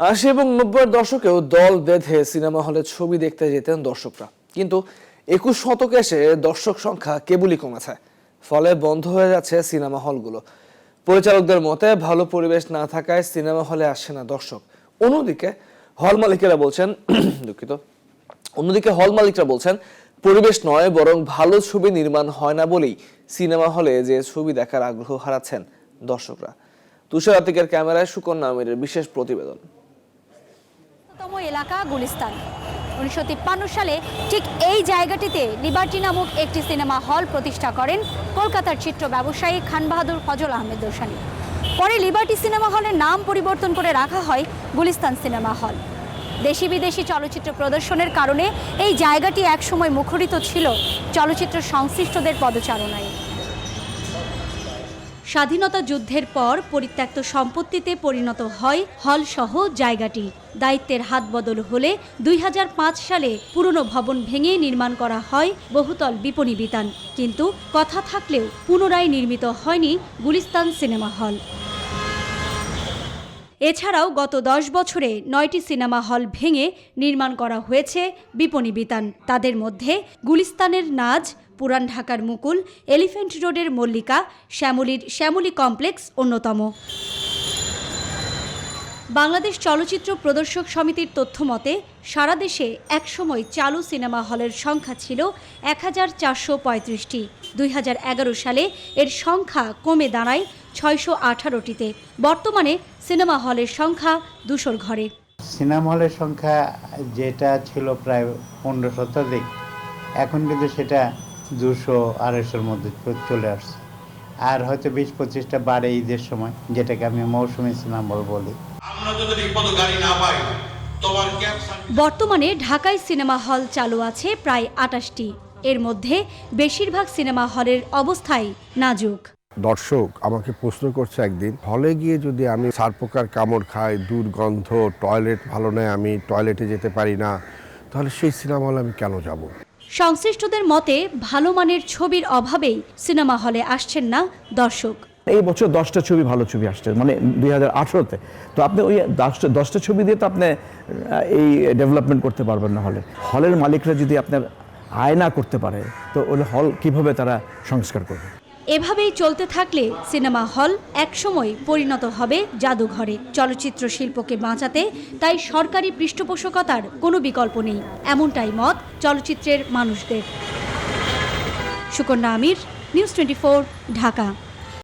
আশি এবং নব্বইয়ের দশকেও দল বেঁধে সিনেমা হলে ছবি দেখতে যেতেন দর্শকরা। কিন্তু একুশ শতকে এসে দর্শক সংখ্যা কেবলই কমেছে, ফলে বন্ধ হয়ে যাচ্ছে সিনেমা হলগুলো। পরিচালকদের মতে, ভালো পরিবেশ না থাকায় সিনেমা হলে আসছে না দর্শক। অন্যদিকে হল মালিকেরা বলছেন, দুঃখিত। অন্যদিকে হল মালিকরা বলছেন, পরিবেশ নয়, বরং ভালো ছবি নির্মাণ হয় না বলেই সিনেমা হলে যে ছবি দেখার আগ্রহ হারাচ্ছেন দর্শকরা। তুষার আতিকের ক্যামেরায় সুকন্যা আমিরের বিশেষ প্রতিবেদন। এলাকা, গুলিস্তান। উনিশশো তিপ্পান্ন সালে ঠিক এই জায়গাটিতে লিবার্টি নামক একটি সিনেমা হল প্রতিষ্ঠা করেন কলকাতার চিত্র ব্যবসায়ী খান বাহাদুর ফজল আহমেদ দোসানি। পরে লিবার্টি সিনেমা হলের নাম পরিবর্তন করে রাখা হয় গুলিস্তান সিনেমা হল। দেশি বিদেশি চলচ্চিত্র প্রদর্শনের কারণে এই জায়গাটি একসময় মুখরিত ছিল চলচ্চিত্র সংশ্লিষ্টদের পদচারণায়। স্বাধীনতা যুদ্ধের পর পরিত্যক্ত সম্পত্তিতে পরিণত হয় হলসহ জায়গাটি। দায়িত্বের হাত বদল হলে দুই হাজার পাঁচ সালে পুরনো ভবন ভেঙে নির্মাণ করা হয় বহুতল বিপণী বিতান। কিন্তু কথা থাকলেও পুনরায় নির্মিত হয়নি গুলিস্তান সিনেমা হল। এছাড়াও গত দশ বছরে নয়টি সিনেমা হল ভেঙে নির্মাণ করা হয়েছে বিপণী বিতান। তাদের মধ্যে গুলিস্তানের নাজ, পুরান ঢাকার মুকুল এলিফেন্ট রোডের মল্লিকা, শ্যামলীর শ্যামলী কমপ্লেক্স অন্যতম। বাংলাদেশ চলচ্চিত্র প্রদর্শক সমিতির তথ্য মতে সারা দেশে একসময় চালু সিনেমা হলের সংখ্যা ছিল এক হাজার চারশো পঁয়ত্রিশটি। দুই হাজার এগারো সালে এর সংখ্যা কমে দাঁড়ায় ছয়শো আঠারোটিতে। বর্তমানে সিনেমা হলের সংখ্যা দুশোর ঘরে। সিনেমা হলের সংখ্যা যেটা ছিল প্রায় পনেরো শতাধিক এখন কিন্তু সেটা দুশো আড়াইশোর মধ্যে চলে আসছে। আর হয়তো বিশ পঁচিশটা বাড়ে ঈদের সময় যেটাকে আমি মৌসুমি সিনেমা হল বলি। আমরা যদি গাড়ি না পাই বর্তমানে ঢাকায় সিনেমা হল চালু আছে প্রায় আটাশটি। এর মধ্যে বেশিরভাগ সিনেমা হলের অবস্থাই নাজুক। দর্শক আমাকে প্রশ্ন করছে একদিন হলে গিয়ে যদি আমি সারপোকার কামড় খাই দুর্গন্ধ টয়লেট ভালো নয় আমি টয়লেটে যেতে পারি না তাহলে সেই সিনেমা হলে আমি কেন যাব? সংশ্লিষ্টদের মতে ভালো মানের ছবির অভাবেই সিনেমা হলে আসছেন না দর্শক। এই বছর দশটা ছবি ভালো ছবি আসছে মানে দুই হাজার আঠেরোতে। তো আপনি ওই দশটা দশটা ছবি দিয়ে তো আপনি এই ডেভেলপমেন্ট করতে পারবেন না হলে। হলের মালিকরা যদি আপনার আয় না করতে পারে, তো ওই হল কীভাবে তারা সংস্কার করবে? এভাবেই চলতে থাকলে সিনেমা হল একসময় পরিণত হবে জাদুঘরে। চলচ্চিত্র শিল্পকে বাঁচাতে তাই সরকারি পৃষ্ঠপোষকতার কোনো বিকল্প নেই। এমনটাই মত চলচ্চিত্রের মানুষদের। Sukanya Amir news twenty Dhaka.